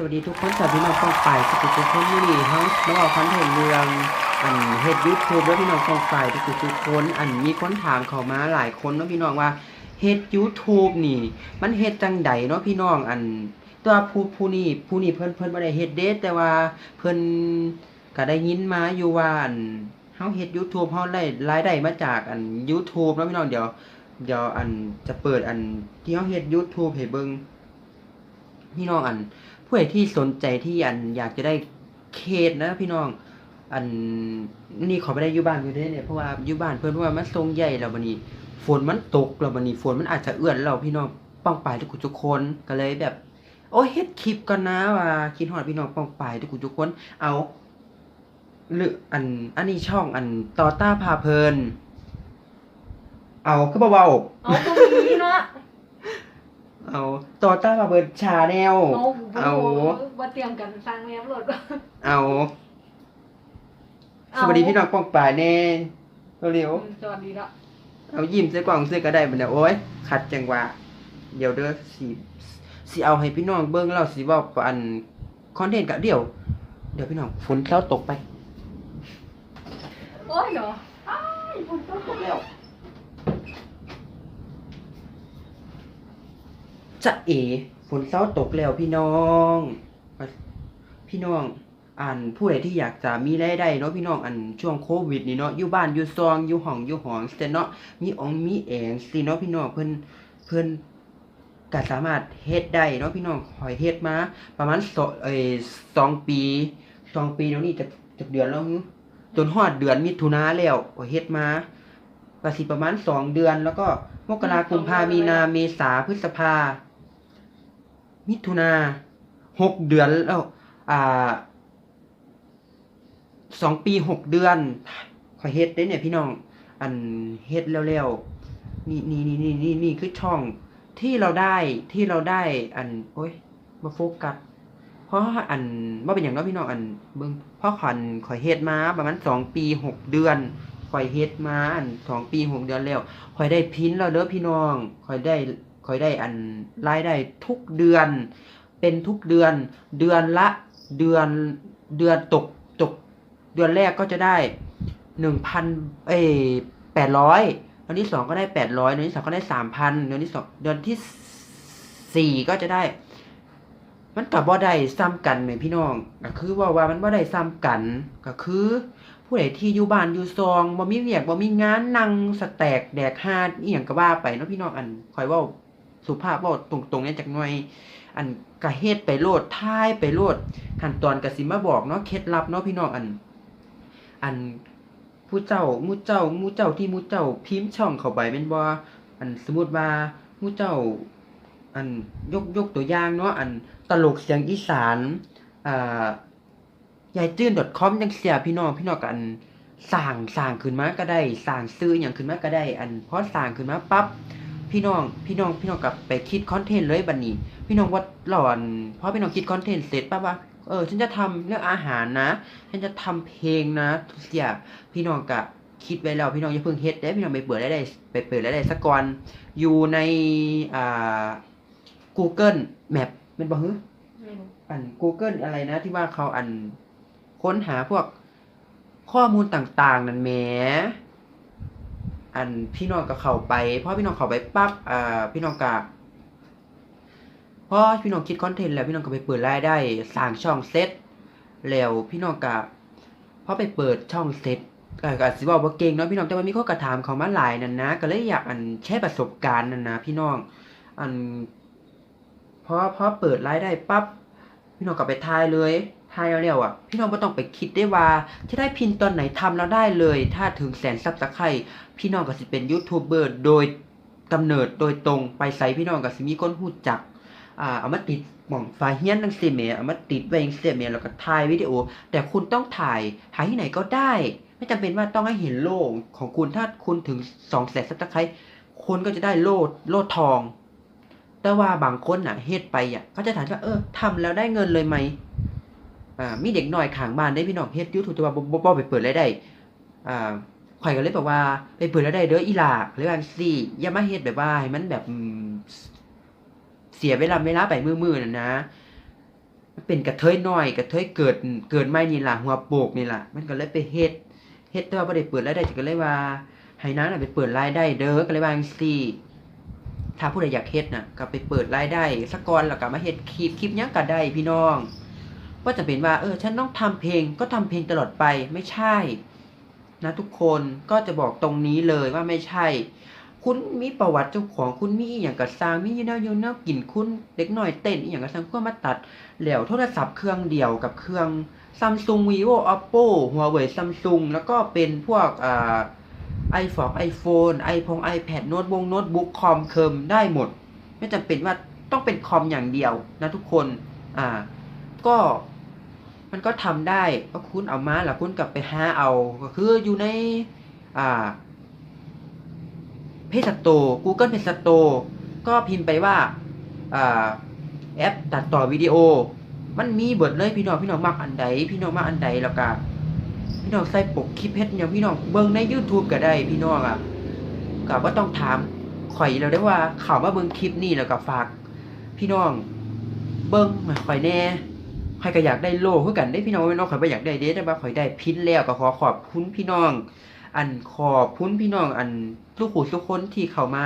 สวัสดีทุกคนสวัสดีน้องฟองฝ่ายทุกทุกคนนี่นี่เฮามาเอาคอนเทนต์เรื่องอันเฮ็ดยูทูบแล้วพี่น้องฟองฝ่ายทุกทุกคนอันมีคนถามเข้ามาหลายคนเนาะพี่น้องว่าเฮ็ด YouTube นี่ มันเฮ็ดจังใดเนาะพี่น้องอันตัวผู้ผู้นี้ผู้นี้เพิ่นเพิ่นบ่ได้เฮ็ดเด้แต่ว่าเพิ่นก็ได้ยินมาอยู่ว่าอันเฮาเฮ็ด YouTube เฮาได้รายได้มาจากอัน YouTube เนาะพี่น้องเดี๋ยวเดี๋ยวอันจะเปิดอันที่เฮาเฮ็ด YouTube ให้เบิ่งพี่น้องอัน ผู้ใดที่สนใจที่อันอยากจะได้เคสนะพี่น้อง อันนี่ขอไม่ได้อยู่บ้านอยู่ด้เนี่ยเพราะว่ายู่บ้านเพิ่อนว่ามันทรงใหญ่แล้วบัดนี้ฝนมันตกแล้วบัดนี้ฝนมันอาจจะเอื้อนเราพี่น้องป้องปลายทุกทุกคนก็เลยแบบ โอ้เฮ็ดคลิปก่อนนะว่าคิดฮอดพี่น้องป้องปลายทุกทุกคนเอาหรืออันอันนี้ช่องอันต่อต้าพาเพลินเอาคือเบาเอาตรงนี้ เนาะๆเอาต่อต้าพาเพลินชาแนลเอาเอาว่าเตรียมกันสร้างแนวรถเอาสวัสดีพี่น้องป้องป่ายแน่เร็วสวัสดีละๆเอายิ้มใส่กล่องใส่ก็ได้บัดนี้โอ้ยขัดจังหวะเดี๋ยวเด้อสิสิเอาให้พี่น้องเบิ่งแล้วสิเว้าอันคอนเทนต์ก็เดี๋ยว เดี๋ยวพี่น้องฝนเช้าตกไปโอ้ยเหรออ้ายฝนตกตกแล้ว จะเอฝนเช้าตกแล้วพี่น้อง พี่น้องอันผู้ใดที่อยากจะมีรายได้เนาะพี่น้องอันช่วงโควิดนี่เนาะอยู่บ้านอยู่ซองอยู่ห้องอยู่หองสิเนาะมีองมีแองสิเนาะพี่น้องเพิ่นเพิ่นก็สามารถเฮ็ดได้เนาะพี่น้องหอยเฮ็ดมา ประมาณสองเอ้สองปีสองปีแล้วนี่จะจะเดือนแล้วจนฮอดเดือนมิถุนาแล้วข้อยเฮ็ดมาก็สิประมาณสองเดือน แล้วก็มกราคมกุมภามีนาเมษาพฤษภา มิถุนาหกเดือนแล้ว อ่าสองปีหกเดือนขอยเฮ็ดได้เนี่ยพี่น้อง อันเฮ็ดแล้วๆนี่นี่นี่นี่นี่นี่คือช่องที่เราได้ที่เราได้ อัน โอ้ยมาโฟกัสเพราะอันว่าเป็นอย่างน้อยพี่น้องอันเบิ่งเพราะขันข่อยเฮ็ดมาประมาณสองปีหกเดือนข่อยเฮ็ดมาอันสองปีหกเดือนแล้วข่อยได้พินแล้วเด้อพี่น้องข่อยได้ ข่อยได้อันรายได้ทุกเดือน เป็นทุกเดือน เดือนละ เดือนเดือนตกตก เดือนแรกก็จะได้หนึ่งพันเอ้แปดร้อยเดือนที่สองก็ได้แปดร้อยเดือนที่สามก็ได้สามพันเดือนที่สองเดือนที่สี่ก็จะได้ มันกับบ่าได้ซ้ำกันไหมพี่น้องก็คือว่าว่ามันบ่าได้ซ้ำกันก็คือ ผู้ใดที่อยู่บ้านอยู่ซองบ่มีเวียกบ่มีงานนั่งสแตกแดกฮาดอีหยังก็ว่าไปเนาะพี่น้องอันคอยว้า สุภาพเว้าตรงๆเนี่ยจักหน่อยอันกระเฮ็ดไปโลดท้ายไปโลดขั้นตอนกระสิมาบอกเนาะเคล็ดลับเนาะพี่น้องอัน อันผู้เจ้ามู่เจ้ามู่เจ้าที่มู่เจ้าพิมพ์ช่องเข้าไปแม่นบ่อันสมมุติว่ามู่เจ้า อันยกยกตัวอย่างเนาะอันตลกเสียงอีสานอ่ายายจื้น .com จังเสียพี่น้องพี่น้องกันสร้างสร้างขึ้นมาก็ได้สร้างซื้อหยังขึ้นมาก็ได้ อันพอสร้างขึ้นมาปั๊บ พี่น้องพี่น้องพี่น้องก็ไปคิดคอนเทนต์เลยบัดนี้ พี่น้องว่าหลอนเพราะพี่น้องคิดคอนเทนต์เสร็จปั๊บว่าเออฉันจะทำเรื่องอาหารนะ ฉันจะทำเพลงนะทุกอย่างพี่น้องก็คิดไว้แล้วพี่น้องอย่าเพิ่งเฮ็ดได้พี่น้องไปเปิดได้ได้ไปเปิดได้ได้สักก่อนอยู่ในอ่า Google Map เป็นบ่ฮึอัน Google อะไรนะ ที่ว่าเขาอันค้นหาพวกข้อมูลต่าง ๆ นั่นแหม อันพี่น้องก็เข้าไปพอพี่น้องเข้าไปปั๊บอ่าพี่น้องก็พอพี่น้องคิดคอนเทนต์แล้วพี่น้องก็ไปเปิดรายได้สร้างช่องเซตแล้วพี่น้องก็พอไปเปิดช่องเซตเอ่อก็อาจสิเว้าเก่งเนาะพี่น้องแต่ว่ามีคนก็ถามเขามาหลายนั่นนะก็เลยอยากอันแชร์ประสบการณ์นั่นนะพี่น้องอันพอพอเปิดรายได้ปั๊บพี่น้องก็ไปทายเลย ทายแล้วอะ พี่น้องบ่ต้องไปคิดได้ว่าจะได้พินตอนไหนทำแล้วได้เลย ถ้าถึงแสนซับสไครพี่น้องก็สิเป็นยูทูบเบอร์โดยกำเนิดโดยตรงไปไสพี่น้องก็สิมีคนฮู้จักอ่าเอามาติดหม่องไฟเฮียนจังซี่แหมเอามาติดไว้จังซี่แหมแล้วก็ถ่ายวิดีโอ แต่คุณต้องถ่ายถ่ายที่ไหนก็ได้ ไม่จำเป็นว่าต้องให้เห็นโล่ของคุณถ้าคุณถึง2แสนซับสไครคุณก็จะได้โล่โล่ทอง แต่ว่าบางคนน่ะเฮ็ดไปอะเขาจะถามว่าเออทำแล้วได้เงินเลยไหม อ่ามีเด็กน้อยข้างบ้านได้พี่น้องเฮ็ด YouTube แต่ว่าบ่บ่ไปเปิดรายได้อ่าข่อยก็เลยบอกว่าไปเปิดรายได้เด้ออีหลาหรือว่าซี่อย่ามาเฮ็ดแบบว่าให้มันแบบเสียเวลาเวลาไปมือๆน่ะนะเป็นกระเทยน้อยกระเทยเกิดเกิดใหม่นี่ล่ะหัวโปกนี่ล่ะมันก็เลยไปเฮ็ดเฮ็ดแต่ว่าบ่ได้เปิดรายได้ก็เลยว่าให้นางน่ะไปเปิดรายได้เด้อก็เลยว่าจังซี่ถ้าผู้ใดอยากเฮ็ดน่ะก็ไปเปิดรายได้สักก่อนแล้วก็มาเฮ็ดคลิปคลิปหยังก็ได้พี่น้อง ว่าจะเป็นว่าเออฉันต้องทำเพลงก็ทำเพลงตลอดไปไม่ใช่ นะทุกคนก็จะบอกตรงนี้เลยว่าไม่ใช่ คุณมีประวัติเจ้าของคุณมีอย่างกับสร้างมียูนวอยู่แนวกินคุณเด็กน้อยเต้นอย่างกับสร้างก็มาตัดแล้วโทรศัพท์เครื่องเดียวกับเครื่อง Samsung Vivo Oppo Huawei Samsung แล้วก็เป็นพวกอ่า iPhone iPhone iPhone iPad โน้ตบงโน้ตบุ๊กคอมเคิมได้หมด ไม่จำเป็นว่าต้องเป็นคอมอย่างเดียวนะทุกคน อ่า ก็ มันก็ทำได้ก็คุณเอามาแล้วคุณกลับไปหาเอาก็คืออยู่ในอ่าเพจสโต Google เพจสโตก็พิมพ์ไปว่าอ่าแอปตัดต่อวิดีโอ มันมีเบิดเลยพี่น้องพี่น้องมักอันใดพี่น้องมักอันใดแล้วก็พี่น้องใส่ปกคลิปเฮ็ดอย่างพี่น้องเบิ่งใน YouTube ก็ได้พี่น้องอะก็บ่าต้องถามข่อยแล้วได้ว่าเข้ามาเบิ่งคลิปนี้แล้วก็ฝาก พี่น้อง เบิ่งมาข่อยแน่ ข่อยก็อยากได้โล่คือกันได้พี่น้องแม่นบ่ข่อยบ่อยากได้เด้แต่ว่าข่อยได้พินแล้วก็ขอขอบคุณพี่น้อง อันขอบคุณพี่น้องอันทุกผู้ทุกคนที่เข้ามา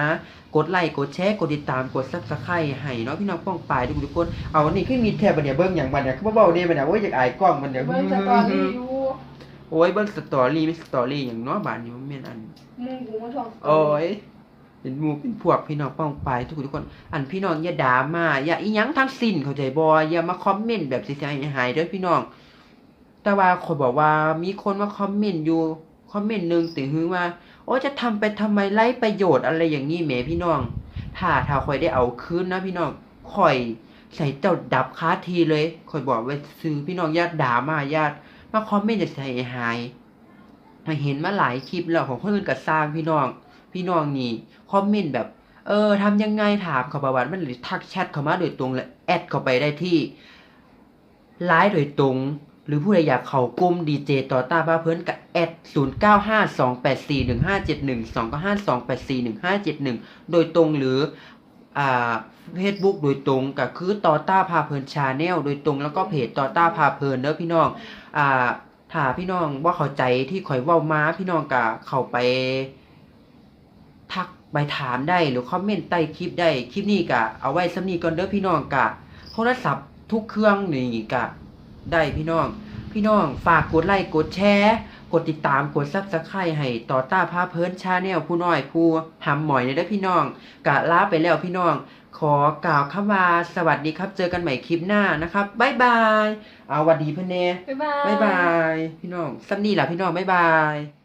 กดไลค์กดแชร์กดติดตามกด Subscribe ให้เนาะพี่น้องป้องปายทุกทุกคนเอาอันนี้ขึ้นมีแทบบัดเนี่ยเบิ่งหยังบัดเนี่ยคือบ่เว้าเด้บัดเนี่ยโอ้ยอยากอายกล้องบัดเนี่ยเบิ่งสตอรี่อยู่โอ้ยเบิ่งสตอรี่มีสตอรี่หยังเนาะบัดนี้มันแม่นอันมึงกูมาท่องโอ้ย เป็นหมู่เป็นพวกพี่น้องป้องไปทุกคนทุกคน อันพี่น้องอย่าด่ามาอย่าอีหยังทั้งสิ้นเข้าใจบ่อย่ามาคอมเมนต์แบบเสียหายเด้อพี่น้อง แต่ว่าคนบอกว่ามีคนมาคอมเมนต์อยู่คอมเมนต์หนึ่งติหือว่าโอ้จะทำไปทำไมไร้ประโยชน์อะไรอย่างนี้แหมพี่น้อง ถ้าถ้าข่อยได้เอาคืนนะพี่น้องข่อยใส่เจ้าดับคาทีเลยข่อยบอกไว้ซื้อพี่น้องญาติด่ามาญาติมาคอมเมนต์จะใส่หายมาเห็นมาหลายคลิปแล้วของคนอื่นก็สร้างพี่น้อง พี่น้องนี่คอมเมนต์แบบเออทำยังไงถามเขาประวัติมันหรือทักแชทเข้ามาโดยตรงและแอดเข้าไปได้ที่ไลน์โดยตรง หรือผู้ใดอยากเข้ากลุ่มดีเจต่อต้าบ้าเพิ่นกับแอด0 9 5 2 8 4 1 5 7 1 2 9 5 2 8 4 1 5 7 1 โดยตรงหรืออ่าเฟซบุ๊กโดยตรงก็คือต่อต้าพาเพลินชาแนลโดยตรงแล้วก็เพจต่อต้าพาเพลินเด้อพี่น้องอ่าถ้าพี่น้องว่าเข้าใจที่ข่อยเว้ามาพี่น้องก็เข้าไป ทักไปถามได้หรือคอมเมนต์ใต้คลิปได้คลิปนี้ก็เอาไว้สำนีก่อนเด้อพี่น้องกะโทรศัพท์ทุกเครื่องนี่กะได้พี่น้อง พี่น้องฝากกดไลค์กดแชร์ กดติดตามกดซับสไครต์ให้ต่อต้าพาเพิ่นชาแนลผู้น้อยผู้หำหมอยเด้อพี่น้อง กะลาไปแล้วพี่น้อง ขอกล่าวคำว่าสวัสดีครับ เจอกันใหม่คลิปหน้านะครับบ๊ายบายเอาหวัดดีเพื่อนเน่บ๊ายบายบ๊ายบายพี่น้องสำนีล่ะพี่น้องบ๊ายบาย